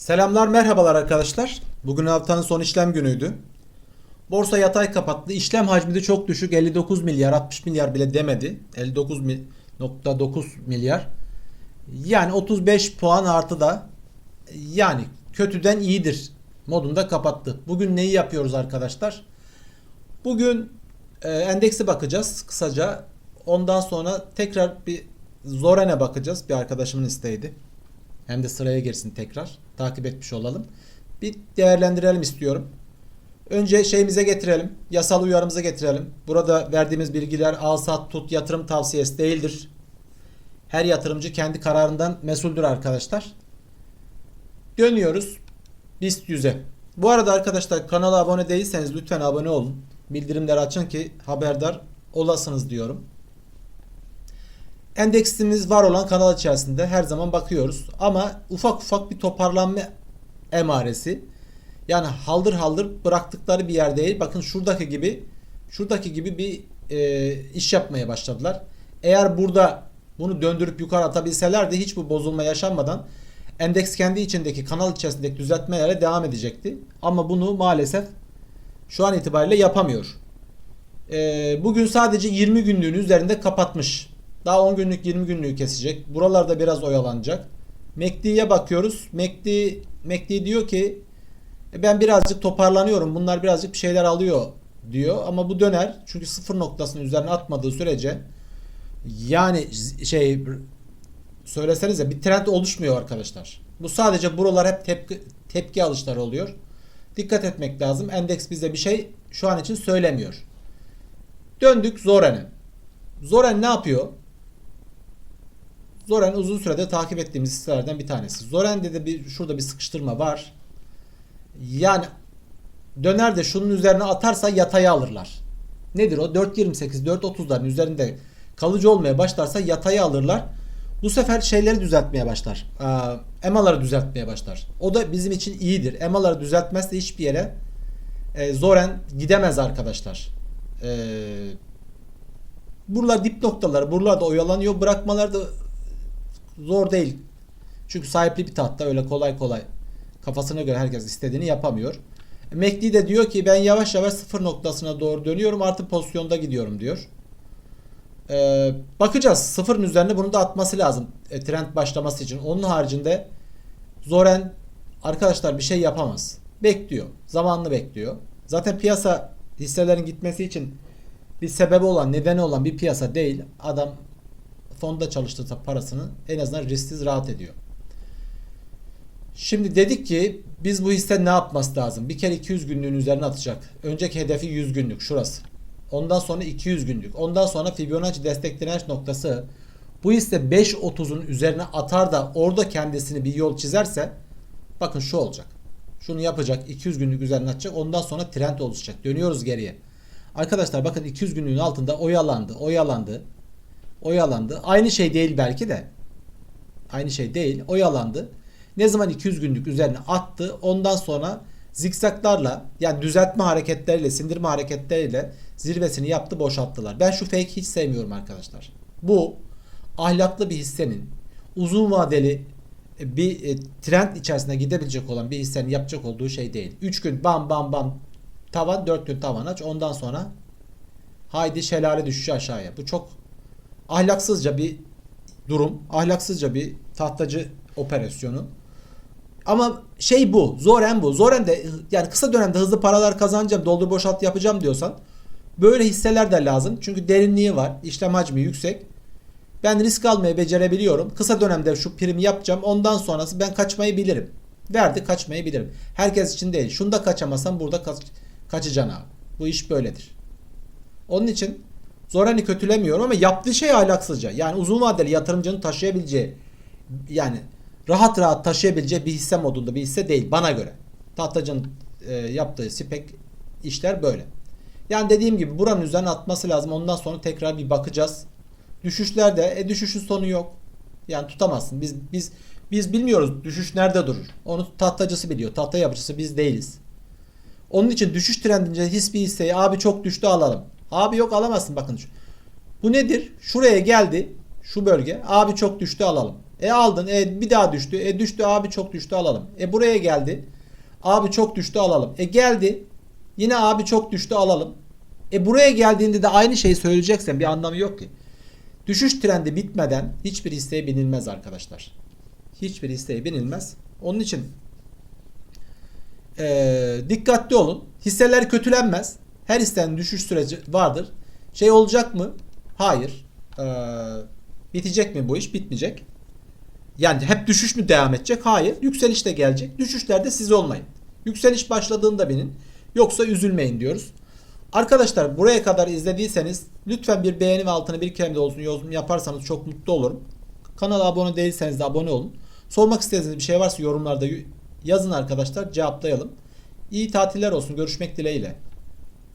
Selamlar merhabalar arkadaşlar. Bugün haftanın son işlem günüydü. Borsa yatay kapattı. İşlem hacmi de çok düşük. 59 milyar 60 milyar bile demedi. 59.9 milyar. Yani 35 puan artı da yani kötüden iyidir modunda kapattı. Bugün neyi yapıyoruz arkadaşlar? Bugün e, endeksi bakacağız kısaca. Ondan sonra tekrar bir Zoren'e bakacağız. Bir arkadaşımın isteğiydi. Hem de sıraya girsin tekrar. Takip etmiş olalım. Bir değerlendirelim istiyorum. Önce şeyimize getirelim. Yasal uyarımıza getirelim. Burada verdiğimiz bilgiler al sat tut yatırım tavsiyesi değildir. Her yatırımcı kendi kararından mesuldür arkadaşlar. Dönüyoruz. BIST 100'e. Bu arada arkadaşlar kanala abone değilseniz lütfen abone olun. Bildirimleri açın ki haberdar olasınız diyorum. Endeksimiz var olan kanal içerisinde her zaman bakıyoruz. Ama ufak ufak bir toparlanma emaresi. Yani haldır haldır bıraktıkları bir yer değil. Bakın şuradaki gibi şuradaki gibi bir e, iş yapmaya başladılar. Eğer burada bunu döndürüp yukarı atabilselerdi hiç bu bozulma yaşanmadan endeks kendi içindeki kanal içerisindeki düzeltmelere devam edecekti. Ama bunu maalesef şu an itibariyle yapamıyor. E, bugün sadece 20 günlüğün üzerinde kapatmış. Daha 10 günlük 20 günlüğü kesecek. Buralarda biraz oyalanacak. MACD'ye bakıyoruz. MACD, MACD diyor ki "E, ben birazcık toparlanıyorum. Bunlar birazcık bir şeyler alıyor diyor. Ama bu döner. Çünkü sıfır noktasının üzerine atmadığı sürece yani şey söylesenize bir trend oluşmuyor arkadaşlar. Bu sadece buralar hep tepki, tepki alışları oluyor. Dikkat etmek lazım. Endeks bize bir şey şu an için söylemiyor. Döndük Zoren'e. Zoren ne yapıyor? Zoren uzun süredir takip ettiğimiz hisselerden bir tanesi. Zoren'de de bir şurada bir sıkıştırma var. Yani döner de şunun üzerine atarsa yataya alırlar. Nedir o? 4.28, 4.30'ların üzerinde kalıcı olmaya başlarsa yataya alırlar. Bu sefer şeyleri düzeltmeye başlar. Ee, EMA'ları düzeltmeye başlar. O da bizim için iyidir. EMA'ları düzeltmezse hiçbir yere e, Zoren gidemez arkadaşlar. Eee Buralar dip noktaları. Buralarda oyalanıyor. Bırakmaları da zor değil. Çünkü sahipli bir tahta öyle kolay kolay kafasına göre herkes istediğini yapamıyor. MACD de diyor ki ben yavaş yavaş sıfır noktasına doğru dönüyorum artık pozisyonda gidiyorum diyor. Ee, bakacağız. Sıfırın üzerine bunu da atması lazım. E, trend başlaması için. Onun haricinde Zoren arkadaşlar bir şey yapamaz. Bekliyor. Zamanını bekliyor. Zaten piyasa hisselerin gitmesi için bir sebebi olan, nedeni olan bir piyasa değil. Adam fonda çalıştırsa parasını en azından risksiz rahat ediyor. Şimdi dedik ki biz bu hisse ne yapması lazım? Bir kere 200 günlüğün üzerine atacak. Önceki hedefi 100 günlük şurası. Ondan sonra 200 günlük. Ondan sonra Fibonacci destek direnç noktası. Bu hisse 5.30'un üzerine atar da orada kendisini bir yol çizerse bakın şu olacak. Şunu yapacak 200 günlük üzerine atacak. Ondan sonra trend oluşacak. Dönüyoruz geriye. Arkadaşlar bakın 200 günlüğün altında oyalandı, oyalandı, oyalandı. Aynı şey değil belki de. Aynı şey değil. Oyalandı. Ne zaman 200 günlük üzerine attı. Ondan sonra zikzaklarla yani düzeltme hareketleriyle, sindirme hareketleriyle zirvesini yaptı, boşalttılar. Ben şu fake hiç sevmiyorum arkadaşlar. Bu ahlaklı bir hissenin uzun vadeli bir e, trend içerisinde gidebilecek olan bir hissenin yapacak olduğu şey değil. 3 gün bam bam bam tavan 4 gün tavan aç. Ondan sonra haydi şelale düşüşü aşağıya. Bu çok ahlaksızca bir durum. Ahlaksızca bir tahtacı operasyonu. Ama şey bu. Zoren bu. Zoren de yani kısa dönemde hızlı paralar kazanacağım, doldur boşalt yapacağım diyorsan böyle hisseler de lazım. Çünkü derinliği var. işlem hacmi yüksek. Ben risk almayı becerebiliyorum. Kısa dönemde şu primi yapacağım. Ondan sonrası ben kaçmayı bilirim. Verdi kaçmayı bilirim. Herkes için değil. Şunda kaçamasam burada kaç, kaçacaksın abi. Bu iş böyledir. Onun için Zoran'ı kötülemiyorum ama yaptığı şey ahlaksızca. Yani uzun vadeli yatırımcının taşıyabileceği yani rahat rahat taşıyabileceği bir hisse modunda bir hisse değil bana göre. Tahtacının e, yaptığı spek işler böyle. Yani dediğim gibi buranın üzerine atması lazım. Ondan sonra tekrar bir bakacağız. Düşüşlerde e düşüşün sonu yok. Yani tutamazsın. Biz biz biz bilmiyoruz düşüş nerede durur. Onu tahtacısı biliyor. Tahta yapıcısı biz değiliz. Onun için düşüş trendince his bir hisseyi abi çok düştü alalım. Abi yok alamazsın bakın. Bu nedir? Şuraya geldi. Şu bölge. Abi çok düştü alalım. E aldın. E bir daha düştü. E düştü abi çok düştü alalım. E buraya geldi. Abi çok düştü alalım. E geldi. Yine abi çok düştü alalım. E buraya geldiğinde de aynı şeyi söyleyeceksen bir anlamı yok ki. Düşüş trendi bitmeden hiçbir hisseye binilmez arkadaşlar. Hiçbir hisseye binilmez. Onun için eee, dikkatli olun. Hisseler kötülenmez. Her hissenin düşüş süreci vardır. Şey olacak mı? Hayır. Eee, bitecek mi bu iş? Bitmeyecek. Yani hep düşüş mü devam edecek? Hayır. Yükseliş de gelecek. Düşüşlerde siz olmayın. Yükseliş başladığında binin. Yoksa üzülmeyin diyoruz. Arkadaşlar buraya kadar izlediyseniz lütfen bir beğeni ve altına bir kelime de olsun yorum yaparsanız çok mutlu olurum. Kanala abone değilseniz de abone olun. Sormak istediğiniz bir şey varsa yorumlarda yazın arkadaşlar cevaplayalım. İyi tatiller olsun. Görüşmek dileğiyle.